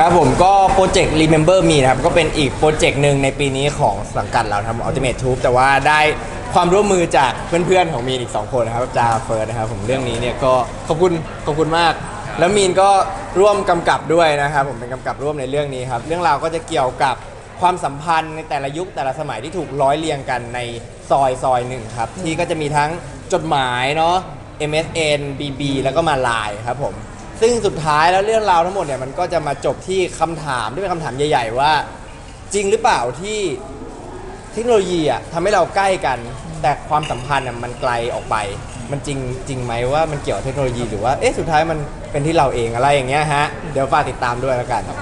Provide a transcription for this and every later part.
ครับผมก็โปรเจกต์ Remember Me นะครับ ก็เป็นอีกโปรเจกต์หนึ่งในปีนี้ของสังกัดเราทำ Ultimate Troop แต่ว่าได้ความร่วมมือจากเพื่อนๆของมีนอีก 2 คนนะครับจาเฟิร์สนะครับผมเรื่องนี้เนี่ยก็ขอบคุณขอบคุณมาก แล้วมีนก็ร่วมกำกับด้วยนะครับ ผมเป็นกำกับร่วมในเรื่องนี้ครับ เรื่องราวก็จะเกี่ยวกับความสัมพันธ์ในแต่ละยุคแต่ละสมัยที่ถูกร้อยเรียงกันในซอยซอยหนึ่งครับที่ก็จะมีทั้งจดหมายเนาะ MSN BB แล้วก็มาไลน์ครับผม ซึ่งสุดท้ายแล้วเรื่องราวทั้งหมดเนี่ยมันก็จะมาจบที่คำถามที่เป็นคำถามใหญ่ ๆ ว่า จริงหรือเปล่าที่เทคโนโลยีอะทำให้เราใกล้กัน แต่ความสัมพันธ์อะมันไกลออกไป มันจริงจริงไหมว่ามันเกี่ยวกับเทคโนโลยีหรือว่าเอ๊ะสุดท้ายมันเป็นที่เราเองอะไรอย่างเงี้ยฮะเดี๋ยวฝากติดตามด้วยแล้วกันอะ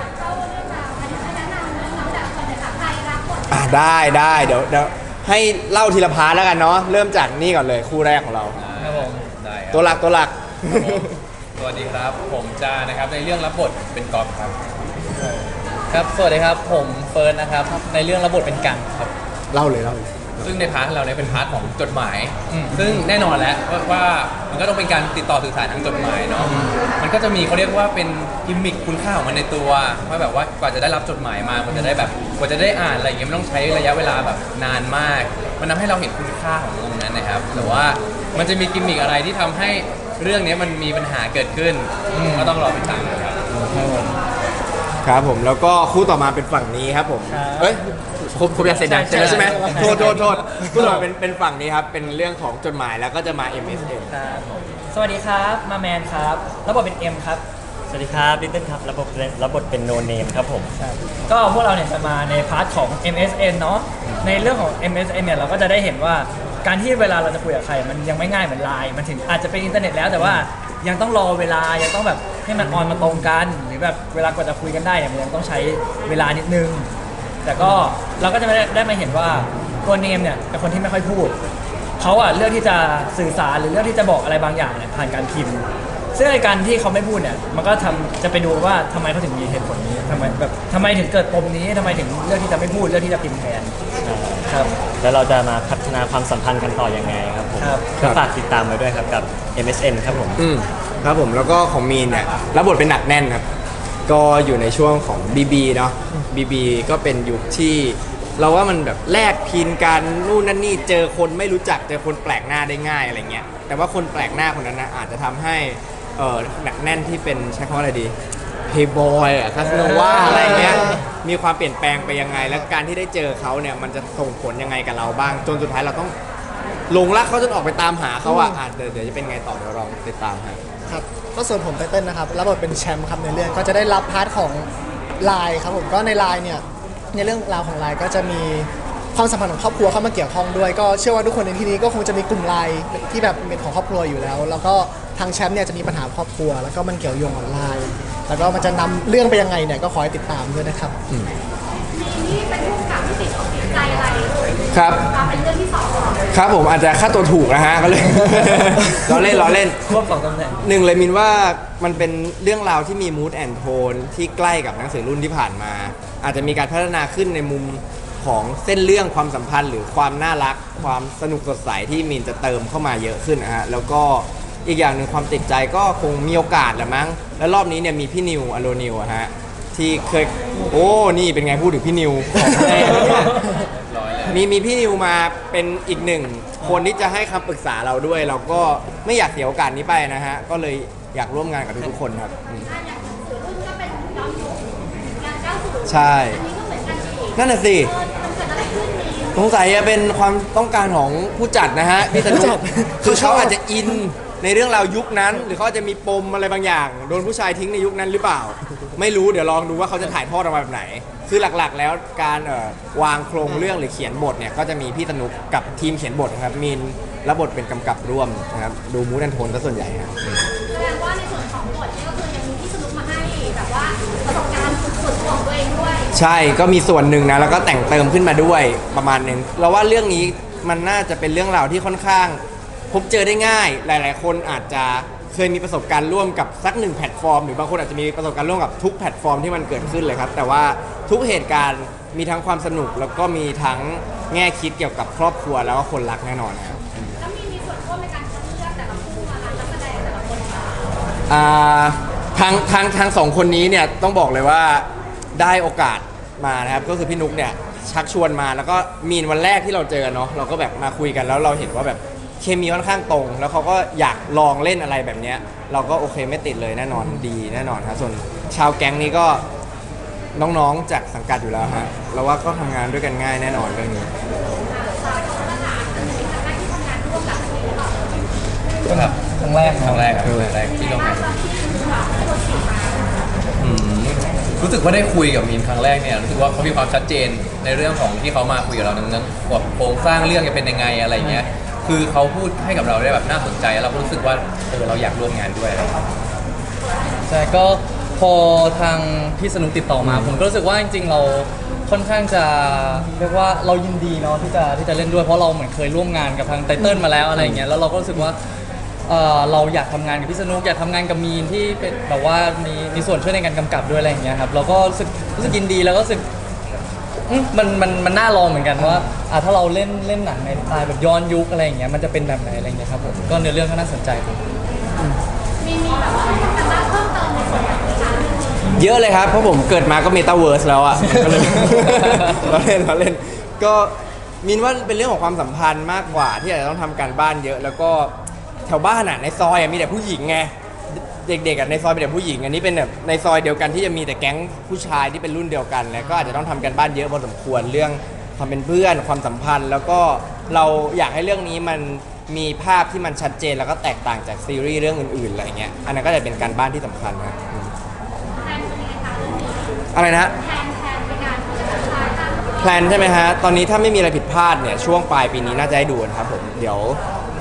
ได้ได้เดี๋ยวเดี๋ยวให้เล่าทีละพาร์ทแล้วกันเนาะเริ่มจากนี่ก่อนเลยคู่แรกของเรา ครับผมได้ครับ ตัวหลักตัวหลักส วัสดีครับ ผมจานะครับ ในเรื่องรับบทเป็นกอล์ฟครับ ครับ สวัสดีครับ ผมเฟิร์นนะครับ ในเรื่องรับบทเป็นกังครับ เล่าเลยเล่าเลยซึ่งในพาร์ทของเราเนี่ยเป็นพาร์ทของจดหมาย ซึ่งแน่นอนแล้วว่าว่ามันก็ต้องเป็นการติดต่อสื่อสารทางจดหมายเนาะ มันก็จะมีเขาเรียกว่าเป็นกิมมิคคุณค่าของมันในตัวว่าแบบว่ากว่าจะได้รับจดหมายมา กว่าจะได้แบบกว่าจะได้อ่านอะไรอย่างเงี้ยมันต้องใช้ระยะเวลาแบบนานมาก มันทำให้เราเห็นคุณค่าของตรงนั้นนะครับ แต่ว่ามันจะมีกิมมิคอะไรที่ทำให้ เรื่องนี้มันมีปัญหาเกิดขึ้น ก็ต้องรอติดตามนะครับ ครับผมแล้วก็คู่ต่อมาเป็นฝั่งนี้ครับผมครับเอ้ยครบครบยังเสร็จยังใช่เสร็จแล้วใช่ไหมใช่ โทษโทษโทษคู่ต่อมาเป็นเป็นฝั่งนี้ครับเป็นเรื่องของจดหมายแล้วก็จะมา MSN ครับสวัสดีครับมาแมนครับรับบทเป็นเอ็มครับ สวัสดีครับลิตเติ้ลครับรับบทเป็นรับบทเป็นโนเนมครับผม ก็พวกเราเนี่ยจะมาในพาร์ทของ MSN เนาะในเรื่องของ MSN เนี่ยเราก็จะได้เห็นว่า การที่เวลาเราจะคุยกับใครมันยังไม่ง่ายเหมือนไลน์มันถึงอาจจะเป็นอินเทอร์เน็ตแล้วแต่ว่ายังต้องรอเวลายังต้องแบบให้มันออนมาตรงกัน หรือแบบเวลากว่าจะคุยกันได้เนี่ยมันยังต้องใช้เวลานิดนึง แต่ก็เราก็จะได้ได้มาเห็นว่าตัวเนมเนี่ยเป็นคนที่ไม่ค่อยพูดเขาอะเลือกที่จะสื่อสารหรือเลือกที่จะบอกอะไรบางอย่างเนี่ยผ่านการพิมพ์ซึ่งไอการที่เขาไม่พูดเนี่ยมันก็ทำจะไปดูว่าทำไมเขาถึงมีเหตุผลนี้ทำไมแบบทำไมถึงเกิดปมนี้ทำไมถึงเลือกที่จะไม่พูดเลือกที่จะพิมพ์แทน ครับแล้วเราจะมาพัฒนาความสัมพันธ์กันต่อยังไงครับผมครับ ก็ฝากติดตามไว้ด้วยครับกับ MSN ครับผม อืมครับผมแล้วก็ของมีนเนี่ยรับบทเป็นหนักแน่นครับ ก็อยู่ในช่วงของ BB เนาะ BB ก็เป็นยุคที่ เราว่ามันแบบแลกพินกันนู่นนั่นนี่เจอคนไม่รู้จักเจอคนแปลกหน้าได้ง่ายอะไรเงี้ยแต่ว่าคนแปลกหน้าคนนั้นนะอาจจะทำให้เออหนักแน่นที่เป็นใช้คำว่าอะไรดี เพย์บอยอะคาสโนวาอะไรเงี้ยมีความเปลี่ยนแปลงไปยังไง แล้วการที่ได้เจอเขาเนี่ยมันจะส่งผลยังไงกับเราบ้าง จนสุดท้ายเราต้องหลงรักเขาจนออกไปตามหาเขาอะอะเดี๋ยวเดี๋ยวจะเป็นไงต่อเดี๋ยวลองติดตามครับครับก็ส่วนผมไตเติ้ลนะครับรับบทเป็นแชมป์ครับในเรื่องก็จะได้รับพาร์ทของไลน์ครับผมก็ในไลน์เนี่ยในเรื่องราวของไลน์ก็จะมีความสัมพันธ์ของครอบครัวเข้ามาเกี่ยวข้องด้วย ก็เชื่อว่าทุกคนในที่นี้ก็คงจะมีกลุ่มไลน์ที่แบบเป็นของครอบครัวอยู่แล้ว แล้วก็ทางแชมป์เนี่ยจะมีปัญหาครอบครัว แล้วก็มันเกี่ยวโยงกับไลน์ แล้วก็มันจะนำเรื่องไปยังไงเนี่ยก็ขอให้ติดตามด้วยนะครับ นี่เป็นผู้กำกับที่ติดอกติดใจอะไรครับ มาเป็นเรื่องที่สองเหรอครับผมอาจจะค่าตัวถูกนะฮะก็เลย ล้อเล่นล้อเล่น ควบสองตำแหน่งหนึ่งเลยมินว่ามันเป็นเรื่องราวที่มีมูดแอนโทนที่ใกล้กับหนังสือรุ่นที่ผ่านมา อาจจะมีการพัฒนาขึ้นในมุมของเส้นเรื่องความสัมพันธ์ หรือความน่ารัก ความสนุกสดใสที่มินจะเติมเข้ามาเยอะขึ้นนะฮะแล้วก็ อีกอย่างหนึ่งความติดใจก็คงมีโอกาสแหละมั้ง แล้วรอบนี้เนี่ยมีพี่นิวอโลนิวอะฮะที่เคยโอ้นี่เป็นไงพูดถึงพี่นิวของแท้เนี่ยร้อยเลยมีมีพี่นิวมาเป็นอีกหนึ่งคนที่จะให้คำปรึกษาเราด้วย เราก็ไม่อยากเสียโอกาสนี้ไปนะฮะ ก็เลยอยากร่วมงานกับทุกๆคนครับอืมอะอย่างหนังสือรุ่นก็เป็นย้อนยุคงาน90ใช่อันนี้ก็เหมือนกันอีกนั่นน่ะสิเออมันเกิดอะไรขึ้นนี่สงสัยจะเป็นความต้องการของผู้จัดนะฮะพี่สนุผู้จักดคือเขาอาจจะอิน ในเรื่องราวยุคนั้น หรือเขาอาจจะมีปมอะไรบางอย่าง โดนผู้ชายทิ้งในยุคนั้นหรือเปล่า ไม่รู้เดี๋ยวลองดูว่าเขาจะถ่ายทอดออกมาแบบไหน คือหลักๆ แล้วการเอ่อวางโครงเรื่องหรือเขียนบทเนี่ยก็จะมีพี่สนุกกับทีมเขียนบทนะครับมีนและบทเป็นกำกับร่วมนะครับดูมูดแอนโทนซะส่วนใหญ่ครับ แสดงว่าในส่วนของบทเนี่ยก็คือยังมีที่สนุกมาให้แบบว่าประสบการณ์ส่วนตัวของตัวเองด้วย ใช่ ก็มีส่วนหนึ่งนะ แล้วก็แต่งเติมขึ้นมาด้วยประมาณหนึ่ง เราว่าเรื่องนี้มันน่าจะเป็นเรื่องราวที่ค่อนข้าง พบเจอได้ง่าย หลาย ๆ คนอาจจะเคยมีประสบการณ์ร่วมกับสักหนึ่งแพลตฟอร์ม หรือบางคนอาจจะมีประสบการณ์ร่วมกับทุกแพลตฟอร์มที่มันเกิดขึ้นเลยครับ แต่ว่าทุกเหตุการณ์มีทั้งความสนุก แล้วก็มีทั้งแง่คิดเกี่ยวกับครอบครัวแล้วก็คนรักแน่นอนนะครับแล้วมีมีส่วนร่วมในการคัดเลือกแต่ละคู่มานักแสดงแต่ละคนไหมอ่าทางทางทางสองคนนี้เนี่ยต้องบอกเลยว่าได้โอกาสมานะครับก็คือพี่นุกเนี่ยชักชวนมาแล้วก็มีนวันแรกที่เราเจอเนาะเราก็แบบมาคุยกันแล้วเราเห็นว่าแบบ เคมีค่อนข้างตรง แล้วเขาก็อยากลองเล่นอะไรแบบเนี้ย เราก็โอเคไม่ติดเลยแน่นอนดีแน่นอนครับส่วนชาวแก๊งนี้ก็น้องๆจากสังกัดอยู่แล้วฮะเราว่าก็ทำงานด้วยกันง่ายแน่นอนเรื่องนี้ ครับครั้งแรกครั้งแรกครับครั้งแรกที่ร่วมงานอืมรู้สึกว่าได้คุยกับมีนครั้งแรกเนี่ยรู้สึกว่าเขามีความชัดเจนในเรื่องของที่เขามาคุยกับเราในเรื่องแบบโครงสร้างเรื่องจะเป็นยังไงอะไรเงี้ย คือเขาพูดให้กับเราได้แบบน่าสนใจแล้วเราก็รู้สึกว่าเออเราอยากร่วมงานด้วยอะไรครับ ใช่ก็พอทางพี่สนุกติดต่อมา ผมก็รู้สึกว่าจริงๆเราค่อนข้างจะเรียกว่าเรายินดีเนาะที่จะที่จะเล่นด้วยเพราะเราเหมือนเคยร่วมงานกับทางไตเติ้ลมาแล้วอะไรอย่างเงี้ยแล้วเราก็รู้สึกว่าเอ่อเราอยากทำงานกับพี่สนุกอยากทำงานกับมีนที่เป็นแบบว่ามีมีส่วนช่วยในการกำกับด้วยอะไรอย่างเงี้ยครับเราก็รู้สึกรู้สึกยินดีแล้วก็รู้สึก อืมมันมันมันน่าลองเหมือนกันว่าอะถ้าเราเล่นเล่นหนังในสไตล์แบบย้อนยุคอะไรอย่างเงี้ยมันจะเป็นแบบไหนอะไรอย่างเงี้ยครับผมก็เนื้อเรื่องก็น่าสนใจครับ มีมีแบบว่าทำการบ้านเพิ่มเติมในส่วนของวิชาเรื่องนี้เยอะเลยครับ เพราะผมเกิดมาก็เมตาเวิร์สแล้วอะ ก็เลย เราเล่นเราเล่น ก็มินว่าเป็นเรื่องของความสัมพันธ์มากกว่าที่อาจจะต้องทำการบ้านเยอะ แล้วก็แถวบ้านอะในซอยอะมีแต่ผู้หญิงไง เด็กๆอะในซอยมีแต่ผู้หญิง อันนี้เป็นแบบในซอยเดียวกันที่จะมีแต่แก๊งผู้ชายที่เป็นรุ่นเดียวกันแล้วก็อาจจะต้องทำการบ้านเยอะพอสมควรเรื่องความเป็นเพื่อนความสัมพันธ์ แล้วก็เราอยากให้เรื่องนี้มันมีภาพที่มันชัดเจนแล้วก็แตกต่างจากซีรีส์เรื่องอื่นๆอะไรเงี้ยอันนั้นก็จะเป็นการบ้านที่สำคัญครับอืมแทนะอะไรนะแทนแทนในการที่จะทำลายการแพลนใช่ไหมฮะ ตอนนี้ถ้าไม่มีอะไรผิดพลาดเนี่ยช่วงปลายปีนี้น่าจะได้ดูนะครับผม เดี๋ยว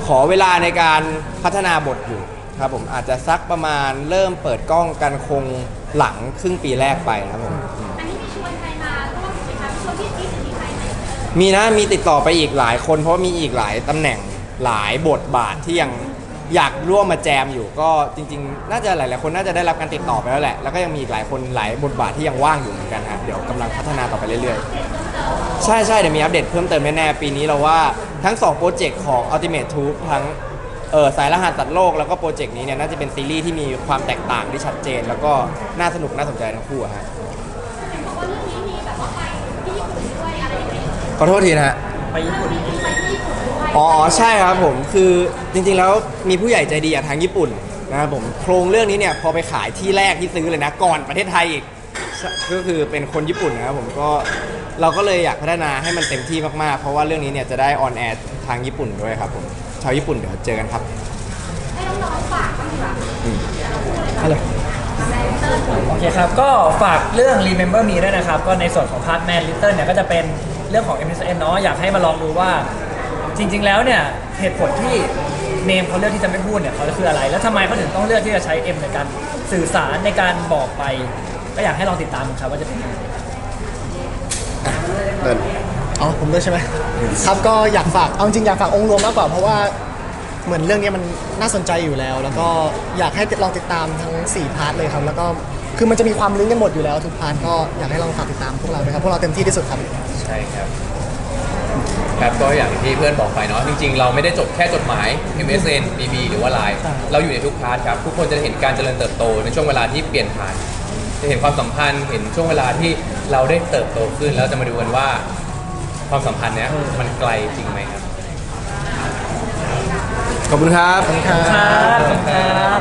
ขอเวลาในการพัฒนาบทอยู่ ครับผมอาจจะสักประมาณเริ่มเปิดกล้องกันคงหลังครึ่งปีแรกไปครับผม อันนี้มีชวนใครมาร่วมไหมคะชวนพี่ติ๊กหรือมีใครไหมเออมีนะมีติดต่อไปอีกหลายคนเพราะว่ามีอีกหลายตำแหน่งหลายบทบาทที่ยังอยากร่วมมาแจมอยู่ก็จริง ๆ น่าจะหลายๆคนน่าจะได้รับการติดต่อไปแล้วแหละแล้วก็ยังมีอีกหลายคนหลายบทบาทที่ยังว่างอยู่เหมือนกันครับเดี๋ยวกำลังพัฒนาต่อไปเรื่อยๆ ใช่ใช่เดี๋ยวมีอัปเดตเพิ่มเติมแน่ๆปีนี้เราว่าทั้ง 2 โปรเจกต์ของ Ultimate Tube ทั้ง เออสายรหัสสัตว์โลกแล้วก็โปรเจกต์นี้เนี่ยน่าจะเป็นซีรีส์ที่มีความแตกต่างที่ชัดเจน แล้วก็น่าสนุกน่าสนใจทั้งคู่อะฮะบอกว่าเรื่องนี้มีแบบว่าไปที่ญี่ปุ่นด้วยอะไรอย่างเงี้ยขอโทษทีนะฮะ ไปญี่ปุ่นมีไปที่ญี่ปุ่นด้วยอ๋อใช่ครับผมคือจริงๆแล้วมีผู้ใหญ่ใจดีจากทางญี่ปุ่นนะครับผมโครงเรื่องนี้เนี่ยพอไปขายที่แรกที่ซื้อเลยนะก่อนประเทศไทยอีกใช่ก็คือเป็นคนญี่ปุ่นนะครับผมก็เราก็เลยอยากพัฒนาให้มันเต็มที่มากๆ เพราะว่าเรื่องนี้เนี่ยจะได้ออนแอร์ทางญี่ปุ่นด้วยครับผม ชาวญี่ปุ่นเดี๋ยวเจอกันครับให้น้องๆฝากบ้างดีกว่าอะไรโอเคครับ ก็ฝากเรื่อง Remember Me ด้วยนะครับ ก็ในส่วนของพาร์ทแมนลิตเติ้ลเนี่ยก็จะเป็นเรื่องของ MSN เนาะอยากให้มาลองดูว่า จริง ๆ แล้วเนี่ยเหตุผลที่เนมเขาเลือกที่จะไม่พูดเนี่ยเขาคืออะไร แล้วทำไมเขาถึงต้องเลือกที่จะใช้ M ในการสื่อสารในการบอกไป ก็อยากให้ลองติดตามครับว่าจะเป็นยังไง อ๋อผมด้วยใช่ไหมครับก็อยากฝากเอาจริงอยากฝากองค์รวมมากกว่าเพราะว่าเหมือนเรื่องนี้มันน่าสนใจอยู่แล้ว แล้วก็อยากให้ลองติดตามทั้ง 4 พาร์ทเลยครับ แล้วก็คือมันจะมีความลิงก์กันหมดอยู่แล้วทุกพาร์ทก็อยากให้ลองฝากติดตามพวกเราด้วยครับพวกเราเต็มที่ที่สุดครับใช่ครับครับก็อย่างที่เพื่อนบอกไปเนาะจริงๆ เราไม่ได้จบแค่จดหมาย MSN BB หรือว่า Line เราอยู่ในทุกพาร์ทครับ ทุกคนจะเห็นการเจริญเติบโตในช่วงเวลาที่เปลี่ยนผ่าน จะเห็นความสัมพันธ์เห็นช่วงเวลาที่เราได้เติบโตขึ้นแล้วจะมาดูกันว่า ความสัมพันธ์เนี้ยมันไกลจริงไหมครับ ขอบคุณครับ ขอบคุณครับ